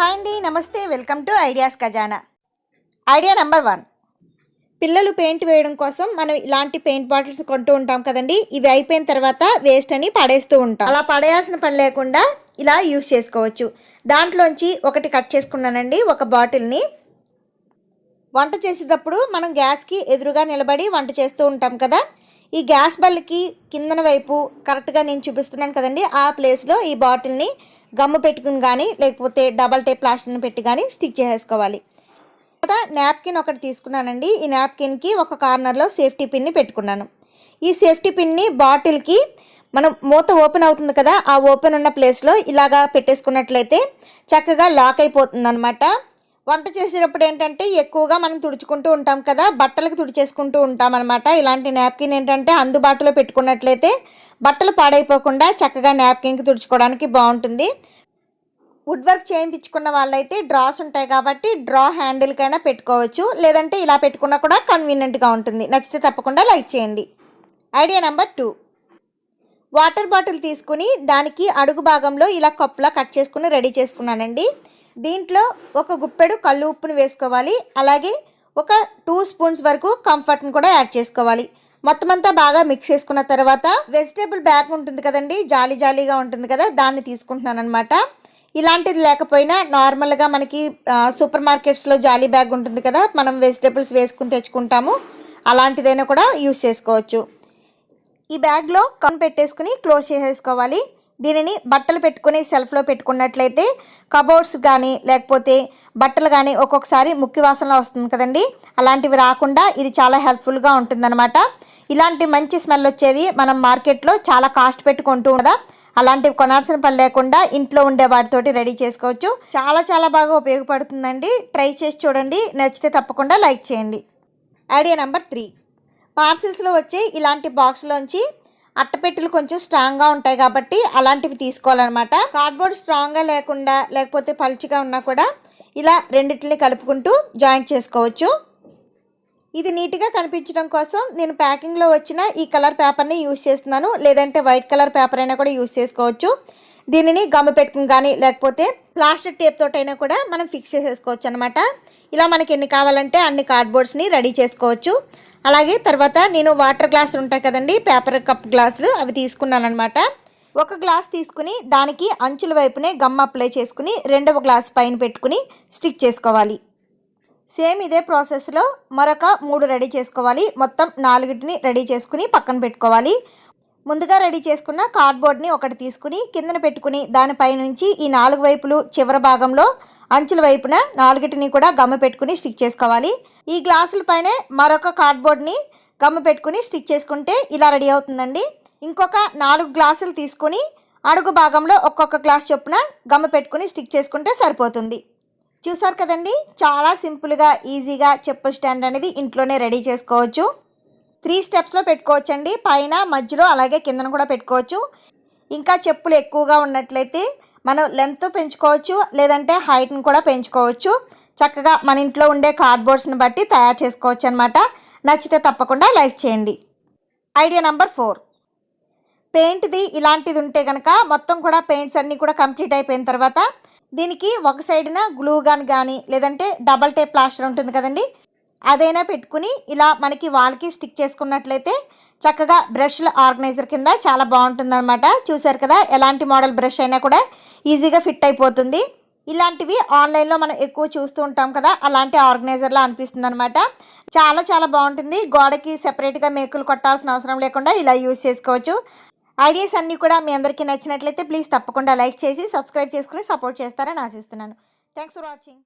Hi అండి నమస్తే. Welcome to ideas ఖజానా. Idea number one. పిల్లలు పెయింట్ వేయడం కోసం మనం ఇలాంటి పెయింట్ బాటిల్స్ కొంటూ ఉంటాం కదండి. ఇవి అయిపోయిన తర్వాత వేస్ట్ అని పడేస్తూ ఉంటాం. అలా పడేయాల్సిన పని లేకుండా ఇలా యూస్ చేసుకోవచ్చు. దాంట్లోంచి ఒకటి కట్ చేసుకున్నానండి ఒక బాటిల్ని. వంట చేసేటప్పుడు మనం గ్యాస్కి ఎదురుగా నిలబడి వంట చేస్తూ ఉంటాం కదా. ఈ గ్యాస్ బల్కి కిందన వైపు కరెక్ట్గా నేను చూపిస్తున్నాను కదండి ఆ ప్లేస్లో ఈ బాటిల్ని గమ్ము పెట్టుకుని కానీ లేకపోతే డబల్ టేప్ ప్లాస్టర్ని పెట్టి కానీ స్టిక్ చేసేసుకోవాలి. తర్వాత నాప్కిన్ ఒకటి తీసుకున్నానండి. ఈ నాప్కిన్కి ఒక కార్నర్లో సేఫ్టీ పిన్ని పెట్టుకున్నాను. ఈ సేఫ్టీ పిన్ని బాటిల్కి మనం మూత ఓపెన్ అవుతుంది కదా ఆ ఓపెన్ ఉన్న ప్లేస్లో ఇలాగా పెట్టేసుకున్నట్లయితే చక్కగా లాక్ అయిపోతుంది అనమాట వంట చేసేటప్పుడు ఏంటంటే ఎక్కువగా మనం తుడుచుకుంటూ ఉంటాం కదా బట్టలకు తుడిచేసుకుంటూ ఉంటాం అనమాట ఇలాంటి నాప్కిన్ ఏంటంటే అందుబాటులో పెట్టుకున్నట్లయితే బట్టలు పాడైపోకుండా చక్కగా నాప్కిన్కి తుడుచుకోవడానికి బాగుంటుంది. వుడ్ వర్క్ చేయించుకున్న వాళ్ళైతే డ్రాస్ ఉంటాయి కాబట్టి డ్రా హ్యాండిల్కైనా పెట్టుకోవచ్చు. లేదంటే ఇలా పెట్టుకున్నా కూడా కన్వీనియంట్గా ఉంటుంది. నచ్చితే తప్పకుండా లైక్ చేయండి. Idea number two water bottle తీసుకుని దానికి అడుగు భాగంలో ఇలా కప్పులా కట్ చేసుకుని రెడీ చేసుకున్నానండి. దీంట్లో ఒక గుప్పెడు కళ్ళు ఉప్పును వేసుకోవాలి. అలాగే ఒక టూ స్పూన్స్ వరకు కంఫర్ట్ని కూడా యాడ్ చేసుకోవాలి. మొత్తం అంతా బాగా మిక్స్ చేసుకున్న తర్వాత వెజిటేబుల్ బ్యాగ్ ఉంటుంది కదండి జాలి జాలీగా ఉంటుంది కదా దాన్ని తీసుకుంటున్నాను అనమాట ఇలాంటిది లేకపోయినా నార్మల్గా మనకి సూపర్ మార్కెట్స్లో జాలీ బ్యాగ్ ఉంటుంది కదా మనం వెజిటేబుల్స్ వేసుకుని తెచ్చుకుంటాము. అలాంటిదైనా కూడా యూస్ చేసుకోవచ్చు. ఈ బ్యాగ్లో కన్ పెట్టేసుకుని క్లోజ్ చేసేసుకోవాలి. దీనిని బట్టలు పెట్టుకుని సెల్ఫ్లో పెట్టుకున్నట్లయితే కబోర్డ్స్ కానీ లేకపోతే బట్టలు కానీ ఒక్కొక్కసారి ముక్కి వాసనలో వస్తుంది కదండి. అలాంటివి రాకుండా ఇది చాలా హెల్ప్ఫుల్గా ఉంటుందన్నమాట. ఇలాంటి మంచి స్మెల్ వచ్చేవి మనం మార్కెట్లో చాలా కాస్ట్ పెట్టుకుంటూ కదా అలాంటివి కొనాల్సిన పని లేకుండా ఇంట్లో ఉండే వాటితోటి రెడీ చేసుకోవచ్చు. చాలా చాలా బాగా ఉపయోగపడుతుందండి. ట్రై చేసి చూడండి. నచ్చితే తప్పకుండా లైక్ చేయండి. Idea number three. పార్సిల్స్లో వచ్చే ఇలాంటి బాక్స్లోంచి అట్టపెట్టెలు కొంచెం స్ట్రాంగ్గా ఉంటాయి కాబట్టి అలాంటివి తీసుకోవాలన్నమాట. కార్డ్బోర్డ్ స్ట్రాంగ్గా లేకుండా లేకపోతే పలుచగా ఉన్నా కూడా ఇలా రెండిటిని కలుపుకుంటూ జాయింట్ చేసుకోవచ్చు. ఇది నీట్గా కనిపించడం కోసం నేను ప్యాకింగ్లో వచ్చిన ఈ కలర్ పేపర్ని యూస్ చేస్తున్నాను. లేదంటే వైట్ కలర్ పేపర్ అయినా కూడా యూస్ చేసుకోవచ్చు. దీనిని గమ్ము పెట్టుకుని కానీ లేకపోతే ప్లాస్టిక్ టేప్ తోటైనా కూడా మనం ఫిక్స్ చేసేసుకోవచ్చు అనమాట ఇలా మనకి ఎన్ని కావాలంటే అన్ని కార్డ్బోర్డ్స్ని రెడీ చేసుకోవచ్చు. అలాగే తర్వాత నేను వాటర్ గ్లాసులు ఉంటాయి కదండి పేపర్ కప్ గ్లాసులు అవి తీసుకున్నాను అనమాట ఒక గ్లాస్ తీసుకుని దానికి అంచుల వైపునే గమ్ అప్లై చేసుకుని రెండవ గ్లాస్ పైన పెట్టుకుని స్టిక్ చేసుకోవాలి. సేమ్ ఇదే ప్రాసెస్లో మరొక మూడు రెడీ చేసుకోవాలి. మొత్తం నాలుగిటిని రెడీ చేసుకుని పక్కన పెట్టుకోవాలి. ముందుగా రెడీ చేసుకున్న కార్డ్బోర్డ్ని ఒకటి తీసుకుని కిందన పెట్టుకుని దానిపై నుంచి ఈ నాలుగు వైపులు చివరి భాగంలో అంచుల వైపున నాలుగిటిని కూడా గమ్మ పెట్టుకుని స్టిక్ చేసుకోవాలి. ఈ గ్లాసుల పైనే మరొక కార్డ్బోర్డ్ని గమ్మ పెట్టుకుని స్టిక్ చేసుకుంటే ఇలా రెడీ అవుతుందండి. ఇంకొక నాలుగు గ్లాసులు తీసుకుని అడుగు భాగంలో ఒక్కొక్క గ్లాస్ చొప్పున గమ్మ పెట్టుకుని స్టిక్ చేసుకుంటే సరిపోతుంది. చూసారు కదండి? చాలా సింపుల్గా ఈజీగా చెప్పు స్టాండ్ అనేది ఇంట్లోనే రెడీ చేసుకోవచ్చు. త్రీ స్టెప్స్లో పెట్టుకోవచ్చండి. పైన మధ్యలో అలాగే కిందన కూడా పెట్టుకోవచ్చు. ఇంకా చెప్పులు ఎక్కువగా ఉన్నట్లయితే మనం లెంత్ పెంచుకోవచ్చు లేదంటే హైట్ని కూడా పెంచుకోవచ్చు. చక్కగా మన ఇంట్లో ఉండే కార్డ్బోర్డ్స్ని బట్టి తయారు చేసుకోవచ్చు అనమాట నచ్చితే తప్పకుండా లైక్ చేయండి. Idea number four. పెయింట్ది ఇలాంటిది ఉంటే కనుక మొత్తం కూడా పెయింట్స్ అన్నీ కూడా కంప్లీట్ అయిపోయిన తర్వాత దీనికి ఒక సైడ్న గ్లూ గన్ కానీ లేదంటే డబల్ టేప్ ప్లాస్టర్ ఉంటుంది కదండి. అదైనా పెట్టుకుని ఇలా మనకి వాల్కి స్టిక్ చేసుకున్నట్లయితే చక్కగా బ్రష్ల ఆర్గనైజర్ కింద చాలా బాగుంటుందన్నమాట. చూసారు కదా ఎలాంటి మోడల్ బ్రష్ అయినా కూడా ఈజీగా ఫిట్ అయిపోతుంది. ఇలాంటివి ఆన్లైన్లో మనం ఎక్కువ చూస్తూ ఉంటాం కదా అలాంటి ఆర్గనైజర్లా అనిపిస్తుంది అనమాట చాలా చాలా బాగుంటుంది. గోడకి సెపరేట్గా మేకులు కొట్టాల్సిన అవసరం లేకుండా ఇలా యూజ్ చేసుకోవచ్చు. ఐడియాస్ అన్నీ కూడా మీ అందరికీ నచ్చినట్లయితే ప్లీజ్ తప్పకుండా లైక్ చేసి సబ్స్క్రైబ్ చేసుకుని సపోర్ట్ చేస్తారని ఆశిస్తున్నాను. Thanks for watching.